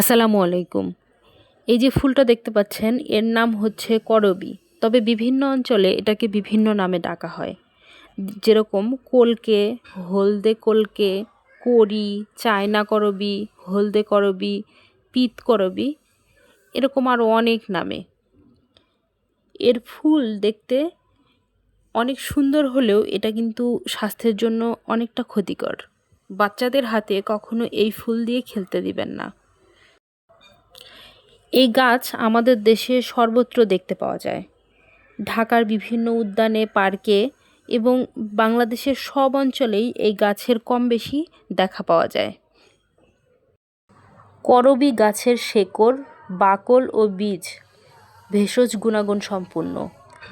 আসসালামু আলাইকুম। এই যে ফুলটা দেখতে পাচ্ছেন, এর নাম হচ্ছে করবী। তবে বিভিন্ন অঞ্চলে এটাকে বিভিন্ন নামে ডাকা হয়। যেরকম কলকে, হলদে কলকে, করি, চায়না করবী, হলদে করবী, পিত করবী, এরকম আরও অনেক নামে। এর ফুল দেখতে অনেক সুন্দর হলেও এটা কিন্তু স্বাস্থ্যের জন্য অনেকটা ক্ষতিকর। বাচ্চাদের হাতে কখনো এই ফুল দিয়ে খেলতে দিবেন না। এই গাছ আমাদের দেশে সর্বত্র দেখতে পাওয়া যায়। ঢাকার বিভিন্ন উদ্যানে, পার্কে এবং বাংলাদেশের সব অঞ্চলেই এই গাছের কম বেশি দেখা পাওয়া যায়। করবী গাছের শেকড়, বাকল ও বীজ ভেষজ গুণাগুণ সম্পূর্ণ,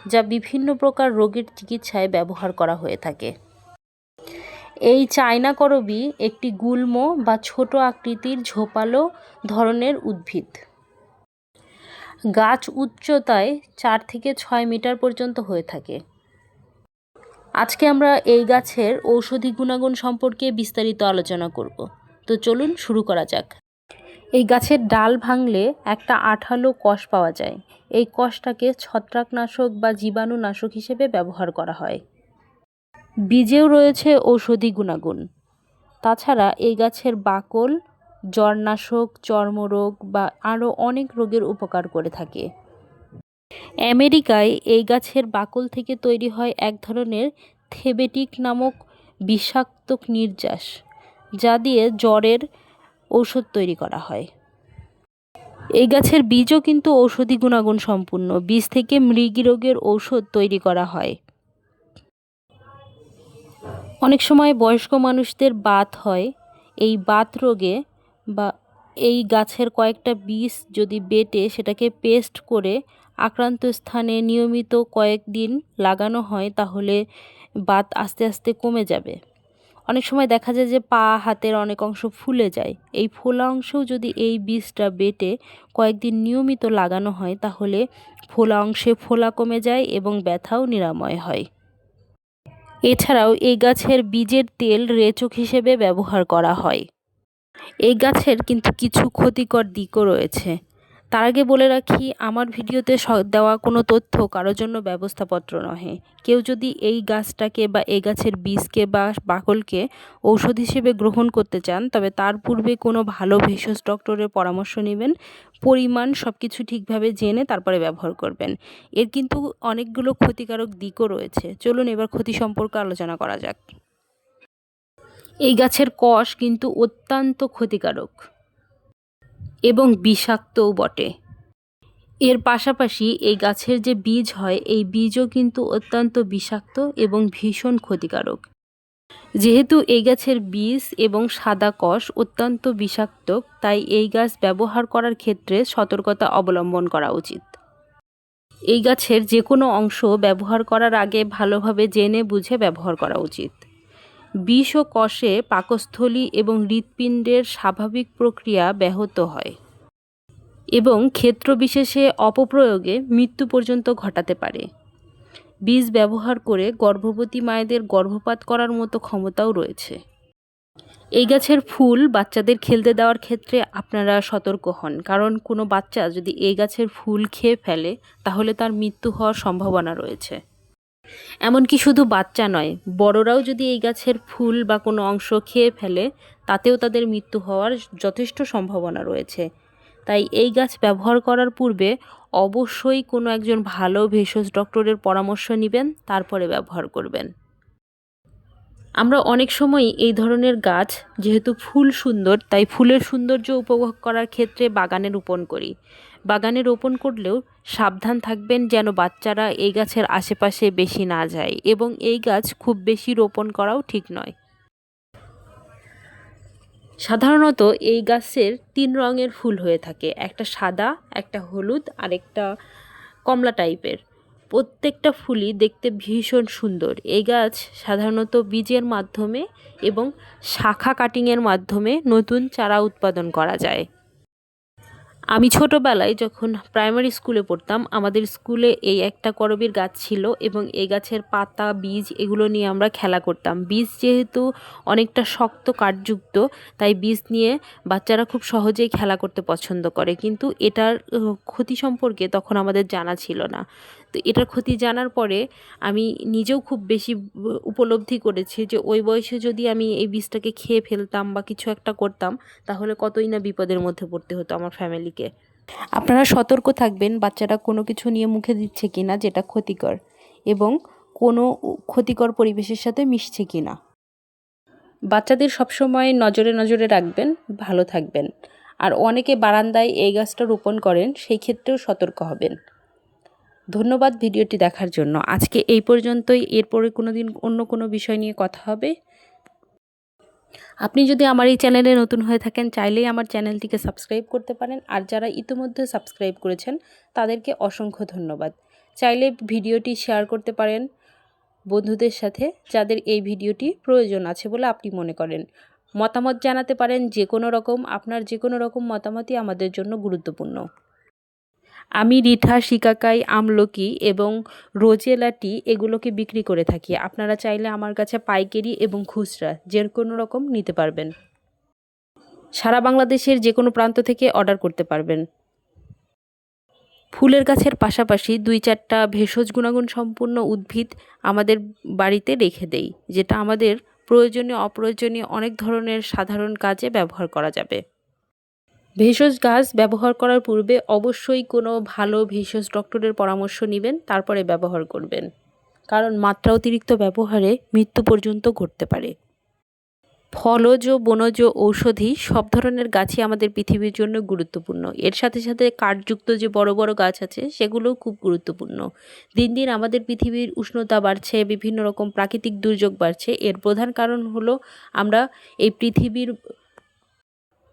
যা বিভিন্ন প্রকার রোগের চিকিৎসায় ব্যবহার করা হয়ে থাকে। এই চায়না করবী একটি গুল্ম বা ছোট আকৃতির ঝোপালো ধরনের উদ্ভিদ। গাছ উচ্চতায় চার থেকে ছয় মিটার পর্যন্ত হয়ে থাকে। আজকে আমরা এই গাছের ঔষধি গুণাগুণ সম্পর্কে বিস্তারিত আলোচনা করব। তো চলুন শুরু করা যাক। এই গাছের ডাল ভাঙলে একটা আঠালো কষ পাওয়া যায়। এই কষটাকে ছত্রাকনাশক বা জীবাণুনাশক হিসেবে ব্যবহার করা হয়। বীজেও রয়েছে ঔষধি গুণাগুণ। তাছাড়া এই গাছের বাকল জ্বরনাশক, চর্মরোগ বা আরও অনেক রোগের উপকার করে থাকে। আমেরিকায় এই গাছের বাকল থেকে তৈরি হয় এক ধরনের থেবেটিক নামক বিষাক্ত নির্যাস, যা দিয়ে জ্বরের ঔষধ তৈরি করা হয়। এই গাছের বীজও কিন্তু ঔষধি গুণাগুণ সম্পূর্ণ, বীজ থেকে মৃগী রোগের ঔষধ তৈরি করা হয়। অনেক সময় বয়স্ক মানুষদের বাত হয়, এই বাত রোগে বা এই গাছের কয়েকটা বীজ যদি বেটে সেটাকে পেস্ট করে আক্রান্ত স্থানে নিয়মিত কয়েকদিন লাগানো হয়, তাহলে বাত আস্তে আস্তে কমে যাবে। অনেক সময় দেখা যায় যে পা, হাতের অনেক অংশ ফুলে যায়। এই ফোলা অংশেও যদি এই বীজটা বেটে কয়েকদিন নিয়মিত লাগানো হয়, তাহলে ফোলা অংশে ফোলা কমে যায় এবং ব্যথাও নিরাময় হয়। এছাড়াও এই গাছের বীজের তেল রেচক হিসেবে ব্যবহার করা হয়। এই গাছের কিন্তু কিছু ক্ষতিকর দিকও রয়েছে। তার আগে বলে রাখি, আমার ভিডিওতে দেওয়া কোনো তথ্য কারোর জন্য ব্যবস্থাপত্র নহে। কেউ যদি এই গাছটাকে বা এই গাছের বীজকে বা বাকলকে ঔষধ হিসেবে গ্রহণ করতে চান, তবে তার পূর্বে কোনো ভালো ভেষজ ডক্টরের পরামর্শ নেবেন, পরিমাণ সব কিছু ঠিকভাবে জেনে তারপরে ব্যবহার করবেন। এর কিন্তু অনেকগুলো ক্ষতিকারক দিকও রয়েছে। চলুন এবার ক্ষতি সম্পর্কে আলোচনা করা যাক। এই গাছের কষ কিন্তু অত্যন্ত ক্ষতিকারক এবং বিষাক্তও বটে। এর পাশাপাশি এই গাছের যে বীজ হয়, এই বীজও কিন্তু অত্যন্ত বিষাক্ত এবং ভীষণ ক্ষতিকারক। যেহেতু এই গাছের বীজ এবং সাদা কষ অত্যন্ত বিষাক্ত, তাই এই গাছ ব্যবহার করার ক্ষেত্রে সতর্কতা অবলম্বন করা উচিত। এই গাছের যে কোনো অংশ ব্যবহার করার আগে ভালোভাবে জেনে বুঝে ব্যবহার করা উচিত। বিষ ও কষে পাকস্থলী এবং হৃৎপিণ্ডের স্বাভাবিক প্রক্রিয়া ব্যাহত হয় এবং ক্ষেত্রবিশেষে অপপ্রয়োগে মৃত্যু পর্যন্ত ঘটাতে পারে। বীজ ব্যবহার করে গর্ভবতী মায়েদের গর্ভপাত করার মতো ক্ষমতাও রয়েছে। এই গাছের ফুল বাচ্চাদের খেলতে দেওয়ার ক্ষেত্রে আপনারা সতর্ক হন, কারণ কোনো বাচ্চা যদি এই গাছের ফুল খেয়ে ফেলে, তাহলে তার মৃত্যু হওয়ার সম্ভাবনা রয়েছে। এমনকি শুধু বাচ্চা নয়, বড়রাও যদি এই গাছের ফুল বা কোনো অংশ খেয়ে ফেলে, তাতেও তাদের মৃত্যু হওয়ার যথেষ্ট সম্ভাবনা রয়েছে। তাই এই গাছ ব্যবহার করার পূর্বে অবশ্যই কোনো একজন ভালো ভেষজ ডক্টরের পরামর্শ নেবেন, তারপরে ব্যবহার করবেন। আমরা অনেক সময় এই ধরনের গাছ, যেহেতু ফুল সুন্দর, তাই ফুলের সৌন্দর্য উপভোগ করার ক্ষেত্রে বাগানে রোপণ করি। বাগানে রোপণ করলেও সাবধান থাকবেন যেন বাচ্চারা এই গাছের আশেপাশে বেশি না যায় এবং এই গাছ খুব বেশি রোপণ করাও ঠিক নয়। সাধারণত এই গাছের তিন রঙের ফুল হয়ে থাকে, একটা সাদা, একটা হলুদ, আর একটা কমলা টাইপের। প্রত্যেকটা ফুলই দেখতে ভীষণ সুন্দর। এই গাছ সাধারণত বীজের মাধ্যমে এবং শাখা কাটিংয়ের মাধ্যমে নতুন চারা উৎপাদন করা যায়। আমি ছোটোবেলায় যখন প্রাইমারি স্কুলে পড়তাম, আমাদের স্কুলে এই একটা করবীর গাছ ছিল এবং এই গাছের পাতা, বীজ এগুলো নিয়ে আমরা খেলা করতাম। বীজ যেহেতু অনেকটা শক্ত, কাঠযুক্ত, তাই বীজ নিয়ে বাচ্চারা খুব সহজেই খেলা করতে পছন্দ করে। কিন্তু এটার ক্ষতি সম্পর্কে তখন আমাদের জানা ছিল না। তো এটার ক্ষতি জানার পরে আমি নিজেও খুব বেশি উপলব্ধি করেছি যে ওই বয়সে যদি আমি এই বীজটাকে খেয়ে ফেলতাম বা কিছু একটা করতাম, তাহলে কতই না বিপদের মধ্যে পড়তে হতো আমার ফ্যামিলিকে। আপনারা সতর্ক থাকবেন, বাচ্চারা কোনো কিছু নিয়ে মুখে দিচ্ছে কি না যেটা ক্ষতিকর এবং কোনো ক্ষতিকর পরিবেশের সাথে মিশছে কি না বাচ্চাদের সবসময় নজরে নজরে রাখবেন, ভালো থাকবেন। আর অনেকে বারান্দায় এই গাছটা রোপণ করেন, সেই ক্ষেত্রেও সতর্ক হবেন। ধন্যবাদ ভিডিওটি দেখার জন্য। আজকে এই পর্যন্তই। এরপরে কোনো দিন অন্য কোনো বিষয় নিয়ে কথা হবে। আপনি যদি আমার এই চ্যানেলে নতুন হয়ে থাকেন, চাইলেই আমার চ্যানেলটিকে সাবস্ক্রাইব করতে পারেন। আর যারা ইতিমধ্যে সাবস্ক্রাইব করেছেন, তাদেরকে অসংখ্য ধন্যবাদ। চাইলে ভিডিওটি শেয়ার করতে পারেন বন্ধুদের সাথে যাদের এই ভিডিওটি প্রয়োজন আছে বলে আপনি মনে করেন। মতামত জানাতে পারেন যে কোনো রকম। আপনার যে কোনো রকম মতামতই আমাদের জন্য গুরুত্বপূর্ণ। আমি রিঠা, শিকাকাই, আমলকি এবং রোজেলা টি এগুলোকে বিক্রি করে থাকি। আপনারা চাইলে আমার কাছে পাইকারি এবং খুচরা যে কোনো রকম নিতে পারবেন। সারা বাংলাদেশের যে কোনো প্রান্ত থেকে অর্ডার করতে পারবেন। ফুলের গাছের পাশাপাশি দুই চারটা ভেষজ গুণাগুণ সম্পূর্ণ উদ্ভিদ আমাদের বাড়িতে রেখে দেই, যেটা আমাদের প্রয়োজনীয়, অপ্রয়োজনীয় অনেক ধরনের সাধারণ কাজে ব্যবহার করা যাবে। ভেষজ গাছ ব্যবহার করার পূর্বে অবশ্যই কোনো ভালো ভেষজ ডক্টরের পরামর্শ নেবেন, তারপরে ব্যবহার করবেন। কারণ মাত্রা অতিরিক্ত ব্যবহারে মৃত্যু পর্যন্ত ঘটতে পারে। ফলজ বনজ ঔষধি সব ধরনের গাছই আমাদের পৃথিবীর জন্য গুরুত্বপূর্ণ। এর সাথে সাথে কাঠযুক্ত যে বড় বড় গাছ আছে, সেগুলোও খুব গুরুত্বপূর্ণ। দিন দিন আমাদের পৃথিবীর উষ্ণতা বাড়ছে, বিভিন্ন রকম প্রাকৃতিক দুর্যোগ বাড়ছে। এর প্রধান কারণ হলো আমরা এই পৃথিবীর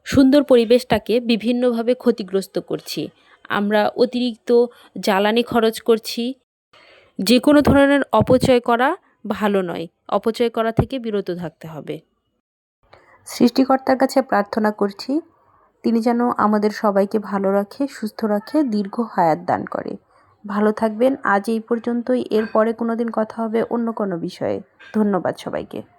সুন্দর পরিবেশটাকে বিভিন্নভাবে ক্ষতিগ্রস্ত করছি। আমরা অতিরিক্ত জ্বালানি খরচ করছি। যে কোনো ধরনের অপচয় করা ভালো নয়। অপচয় করা থেকে বিরত থাকতে হবে। সৃষ্টিকর্তার কাছে প্রার্থনা করছি, তিনি যেন আমাদের সবাইকে ভালো রাখে, সুস্থ রাখে, দীর্ঘ হায়াত দান করে। ভালো থাকবেন। আজ এই পর্যন্তই। এরপরে কোনো দিন কথা হবে অন্য কোনো বিষয়ে। ধন্যবাদ সবাইকে।